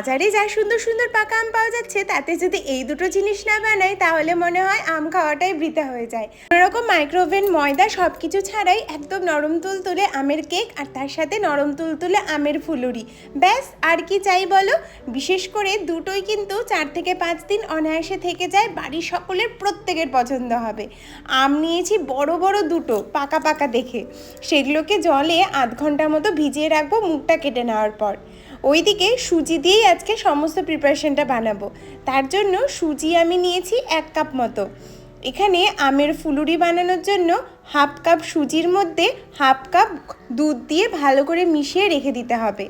বাজারে যা সুন্দর সুন্দর পাকা আম পাওয়া যাচ্ছে, তাতে যদি এই দুটো জিনিস না বানাই, তাহলে মনে হয় আম খাওয়াটাই বৃথা হয়ে যায়। কোনোরকম মাইক্রোওভেন ময়দা সব কিছু ছাড়াই একদম নরম তুল তুলে আমের কেক আর তার সাথে নরম তুল তুলে আমের ফুলুরি। ব্যাস, আর কি চাই বলো? বিশেষ করে দুটোই কিন্তু চার থেকে পাঁচ দিন অনায়াসে থেকে যায়, বাড়ির সকলের প্রত্যেকের পছন্দ হবে। আম নিয়েছি বড় বড় দুটো, পাকা পাকা দেখে। সেগুলোকে জলে আধ ঘণ্টা মতো ভিজিয়ে রাখব, মুখটা কেটে নেওয়ার পর। ওইদিকে সুজি দিয়েই আজকে সমস্ত প্রিপারেশনটা বানাবো। তার জন্য সুজি আমি নিয়েছি এক কাপ মতো। এখানে আমের ফুলুরি বানানোর জন্য হাফ কাপ সুজির মধ্যে হাফ কাপ দুধ দিয়ে ভালো করে মিশিয়ে রেখে দিতে হবে।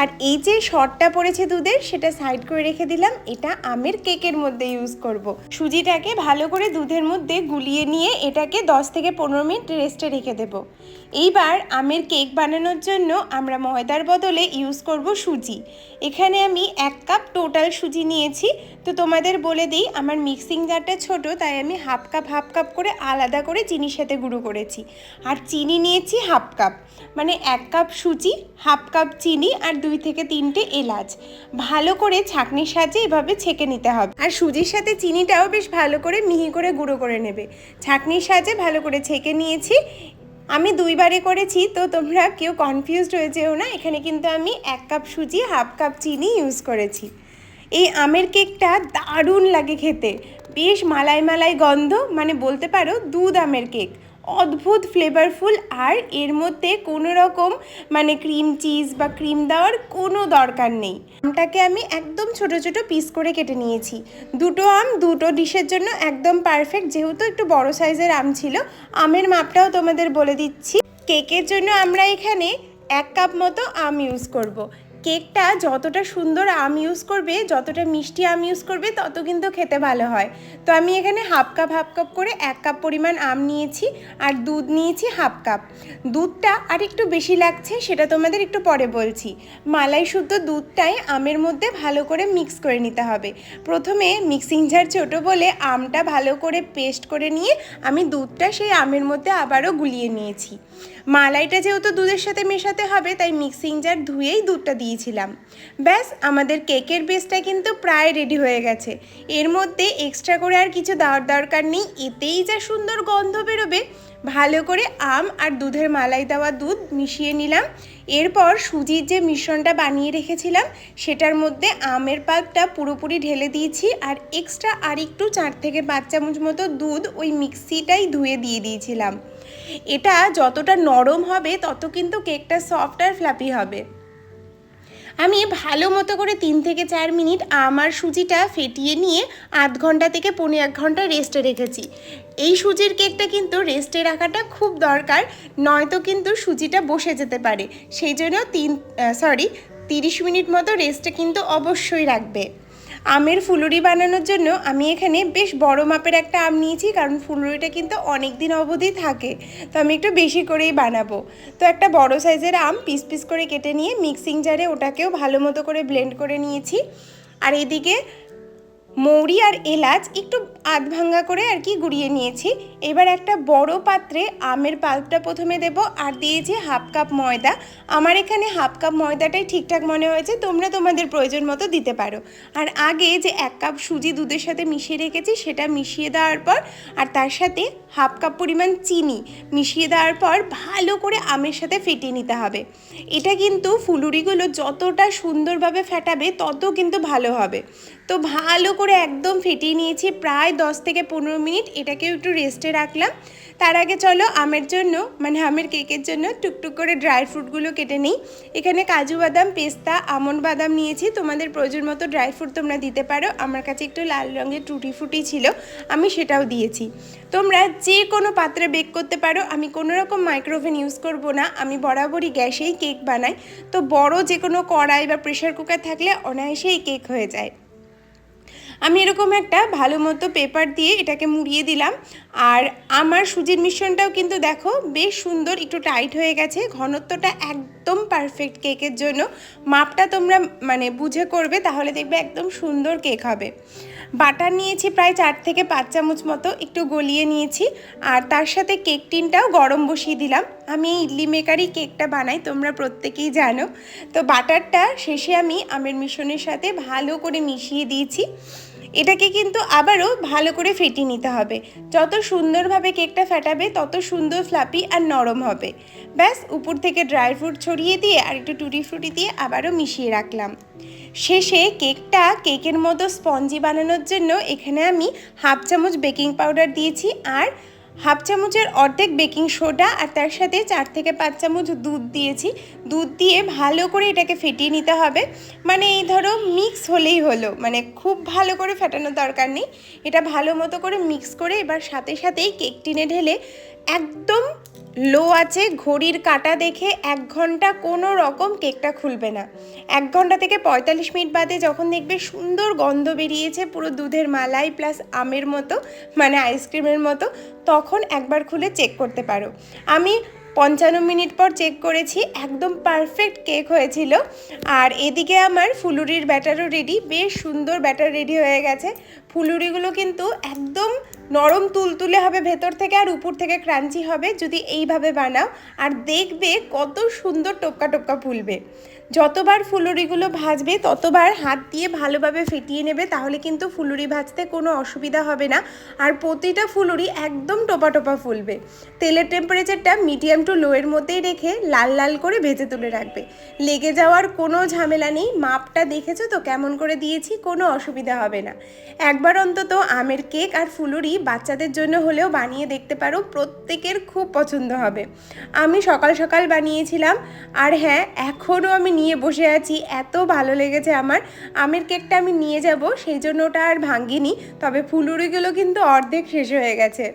আর এই যে শর্টটা পড়েছে দুধের, সেটা সাইড করে রেখে দিলাম। এটা আমের কেকের মধ্যে ইউজ করব। সুজিটাকে ভালো করে দুধের মধ্যে গুলিয়ে নিয়ে এটাকে 10 থেকে পনেরো মিনিট রেস্টে রেখে দেব। এইবার আমের কেক বানানোর জন্য আমরা ময়দার বদলে ইউজ করব সুজি। এখানে আমি এক কাপ টোটাল সুজি নিয়েছি। তো তোমাদের বলে দিই, আমার মিক্সিং জারটা ছোট, তাই আমি হাফ কাপ হাফ কাপ করে আলাদা করে চিনির সাথে গুঁড়ো করেছি। আর চিনি নিয়েছি হাফ কাপ মানে এক কাপ সুজি হাফ কাপ চিনি আর দুই থেকে তিনটে এলাচ। ভালো করে ছাঁকনির সাহায্যে এভাবে ছেঁকে নিতে হবে। আর সুজির সাথে চিনিটাও বেশ ভালো করে মিহি করে গুঁড়ো করে নেবে। ছাঁকনির সাহায্যে ভালো করে ছেঁকে নিয়েছি। আমি দুইবারে করেছি, তো তোমরা কেউ কনফিউজড হয়ে যেও না। এখানে কিন্তু আমি এক কাপ সুজি, হাফ কাপ চিনি ইউজ করেছি। এই আমের কেকটা দারুণ লাগে খেতে। বেশ মালাই মালাই গন্ধ মানে বলতে পারো দুধ আমের কেক। অদ্ভুত ফ্লেভারফুল আর এর মধ্যে কোনো রকম মানে ক্রিম চিজ বা ক্রিম দেওয়ার কোনো দরকার নেই। আমটাকে আমি একদম ছোট ছোট পিস করে কেটে নিয়েছি। দুটো আম দুটো ডিশের জন্য একদম পারফেক্ট যেহেতু একটু বড় সাইজের আম ছিল। আমের মাপটাও তোমাদের বলে দিচ্ছি। কেকের জন্য আমরা এখানে এক কাপ মতো আম ইউজ করব। কেকটা যতটা সুন্দর আম ইউজ করবে, যতটা মিষ্টি আম ইউজ করবে, তত কিন্তু খেতে ভালো হয়। তো আমি এখানে হাফ কাপ হাফ কাপ করে এক কাপ পরিমাণ আম নিয়েছি আর দুধ নিয়েছি হাফ কাপ দুধটা আর একটু বেশি লাগছে, সেটা তোমাদের একটু পরে বলছি। মালাই শুদ্ধ দুধটাই আমের মধ্যে ভালো করে মিক্স করে নিতে হবে। প্রথমে মিক্সিং জার ছোটো বলে আমটা ভালো করে পেস্ট করে নিয়ে আমি দুধটা সেই আমের মধ্যে আবারও গুলিয়ে নিয়েছি। মালাইটা যেহেতু দুধের সাথে মেশাতে হবে, তাই মিক্সিং জার ধুয়েই দুধটা দিয়েছিলাম। ব্যাস, আমাদের কেকের বেসটা কিন্তু প্রায় রেডি হয়ে গেছে। এর মধ্যে এক্সট্রা করে আর কিছু দেওয়ার দরকার নেই। এতেই যা সুন্দর গন্ধ বেরোবে। ভালো করে আম আর দুধের মালাই দেওয়া দুধ মিশিয়ে নিলাম। এরপর সুজির যে মিশ্রণটা বানিয়ে রেখেছিলাম, সেটার মধ্যে আমের পাল্পটা পুরোপুরি ঢেলে দিয়েছি আর এক্সট্রা আর একটু চার থেকে পাঁচ চামচ মতো দুধ ওই মিক্সিটাই ধুয়ে দিয়ে দিয়েছিলাম। এটা যতটা নরম হবে, তত কিন্তু কেকটা সফট আর ফ্লাপি হবে। আমি ভালো মতো করে তিন থেকে চার মিনিট আমার সুজিটা ফেটিয়ে নিয়ে আধ ঘণ্টা থেকে পনেরো এক ঘণ্টা রেস্টে রেখেছি। এই সুজির কেকটা কিন্তু রেস্টে রাখাটা খুব দরকার, নয়তো কিন্তু সুজিটা বসে যেতে পারে। সেই জন্য তিন সরি তিরিশ মিনিট মতো রেস্টে কিন্তু অবশ্যই রাখবে। আমের ফুলুরি বানানোর জন্য আমি এখানে বেশ বড় মাপের একটা আম নিয়েছি, কারণ ফুলুরিটা কিন্তু অনেক দিন অবধি থাকে। তো আমি একটু বেশি করেই বানাবো। তো একটা বড় সাইজের আম পিস পিস করে কেটে নিয়ে মিক্সিং জারে ওটাকেও ভালো মতো করে ব্লেন্ড করে নিয়েছি। আর এদিকে মৌরি আর এলাচ একটু আধ ভাঙ্গা করে আর কি গুঁড়িয়ে নিয়েছি। এবার একটা বড় পাত্রে আমের পাল্পটা প্রথমে দেব আর দিয়েছি হাফ কাপ ময়দা। আমার এখানে হাফ কাপ ময়দাটাই ঠিকঠাক মনে হয়েছে, তোমরা তোমাদের প্রয়োজন মতো দিতে পারো। আর আগে যে এক কাপ সুজি দুধের সাথে মিশিয়ে রেখেছি, সেটা মিশিয়ে দেওয়ার পর আর তার সাথে হাফ কাপ পরিমাণ চিনি মিশিয়ে দেওয়ার পর ভালো করে আমের সাথে ফেটিয়ে নিতে হবে। এটা কিন্তু ফুলুরিগুলো যতটা সুন্দরভাবে ফেটাবে, তত কিন্তু ভালো হবে। তো ভালো করে একদম ফেটিয়ে নিয়েছি, প্রায় দশ থেকে পনেরো মিনিট। এটাকেও একটু রেস্টে রাখলাম। তার আগে চলো আমের জন্য মানে আমের কেকের জন্য টুকটুক করে ড্রাই ফ্রুটগুলো কেটে নিই। এখানে কাজু বাদাম, পেস্তা আমন্ড বাদাম নিয়েছি। তোমাদের প্রয়োজন মতো ড্রাই ফ্রুট তোমরা দিতে পারো। আমার কাছে একটু লাল রঙের টুটি ফুটি ছিল, আমি সেটাও দিয়েছি। তোমরা যে কোনো পাত্রে বেক করতে পারো। আমি কোনো রকম মাইক্রোওভেন ইউজ করব না। আমি বরাবরই গ্যাসেই কেক বানাই। তো বড় যে কোনো কড়াই বা প্রেশার কুকার থাকলে অনায়াসেই কেক হয়ে যায়। আমি এরকম একটা ভালো মতো পেপার দিয়ে এটাকে মুড়িয়ে দিলাম। আর আমার সুজির মিশ্রণটাও কিন্তু দেখো বেশ সুন্দর, একটু টাইট হয়ে গেছে। ঘনত্বটা একদম পারফেক্ট কেকের জন্য। মাপটা তোমরা মানে বুঝে করবে, তাহলে দেখবে একদম সুন্দর কেক হবে। বাটার নিয়েছি প্রায় চার থেকে পাঁচ চামচ মতো, একটু গলিয়ে নিয়েছি। আর তার সাথে কেক টিনটাও গরম বসিয়ে দিলাম। আমি ইডলি মেকারই কেকটা বানাই, তোমরা প্রত্যেকেই জানো। তো বাটারটা শেষে আমি আমের মিশ্রণের সাথে ভালো করে মিশিয়ে দিয়েছি। এটাকে কিন্তু আবারও ভালো করে ফেটিয়ে নিতে হবে। যত সুন্দরভাবে কেকটা ফেটাবে, তত সুন্দর ফ্লাপি আর নরম হবে। ব্যাস, উপর থেকে ড্রাই ফ্রুট ছড়িয়ে দিয়ে আর একটু টুটি ফ্রুটি দিয়ে আবারও মিশিয়ে রাখলাম। শেষে কেকটা কেকের মতো স্পঞ্জি বানানোর জন্য এখানে আমি হাফ চামচ বেকিং পাউডার দিয়েছি আর হাফ চামচের অর্ধেক বেকিং সোডা আর তার সাথে চার থেকে পাঁচ চামচ দুধ দিয়েছি। দুধ দিয়ে ভালো করে এটাকে ফেটিয়ে নিতে হবে। মানে এই ধরো মিক্স হলেই হলো। মানে খুব ভালো করে ফেটানোর দরকার নেই। এটা ভালো মতো করে মিক্স করে এবার সাথে সাথেই কেক টিনে ঢেলে একদম লো আছে ঘড়ির কাটা দেখে এক ঘণ্টা কোনো রকম কেকটা খুলবে না। এক ঘণ্টা থেকে পঁয়তাল্লিশ মিনিট বাদে যখন দেখবে সুন্দর গন্ধ বেরিয়েছে পুরো দুধের মালাই প্লাস আমের মতো মানে আইসক্রিমের মতো তখন একবার খুলে চেক করতে পারো। আমি পঞ্চান্ন মিনিট পর চেক করেছি, একদম পারফেক্ট কেক হয়েছিল। আর এদিকে আমার ফুলুরির ব্যাটারও রেডি বেশ সুন্দর ব্যাটার রেডি হয়ে গেছে। ফুলুরিগুলো কিন্তু একদম নরম তুলতুলে হবে, ভেতর থেকে আর উপর থেকে ক্রাঞ্চি হবে যদি এইভাবে বানাও। আর দেখবে কত সুন্দর টোপকা টোপকা ফুলবে। যতবার ফুলুরিগুলো ভাজবে, ততবার হাত দিয়ে ভালোভাবে ফেটিয়ে নেবে, তাহলে কিন্তু ফুলুরি ভাজতে কোনো অসুবিধা হবে না। আর প্রতিটা ফুলুরি একদম টোপা টোপা ফুলবে। তেলের টেম্পারেচারটা মিডিয়াম টু লোয়ের মধ্যেই রেখে লাল লাল করে ভেজে তুলে রাখবে। লেগে যাওয়ার কোনো ঝামেলা নেই, মাপটা দেখেছ তো? কেমন করে দিয়েছি, কোনো অসুবিধা হবে না। একবার অন্তত আমের কেক আর ফুলুরি বাচ্চাদের জন্য হলেও বানিয়ে দেখতে পারো, প্রত্যেকের খুব পছন্দ হবে। আমি সকাল সকাল বানিয়েছিলাম আর হ্যাঁ এখনও আমি নিয়ে বসে আছি, এত ভালো লেগেছে আমার। আমের কেকটা আমি নিয়ে যাব, সেই জন্য ওটা আর ভাঙ্গিনি, তবে ফুলুরিগুলো কিন্তু অর্ধেক শেষ হয়ে গেছে।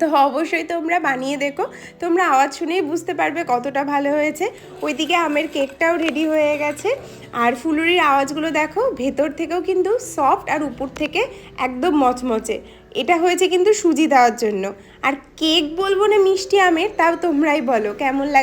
তো অবশ্যই তোমরা বানিয়ে দেখো। তোমরা আওয়াজ শুনেই বুঝতে পারবে কতটা ভালো হয়েছে। ওইদিকে আমের কেকটাও রেডি হয়ে গেছে। আর ফুলুরির আওয়াজগুলো দেখো, ভেতর থেকেও কিন্তু সফট আর উপর থেকে একদম মচমচে। এটা হয়েছে কিন্তু সুজি দেওয়ার জন্য। আর কেক বলব না মিষ্টি আমের, তাও তোমরাই বলো, কেমন লাগে?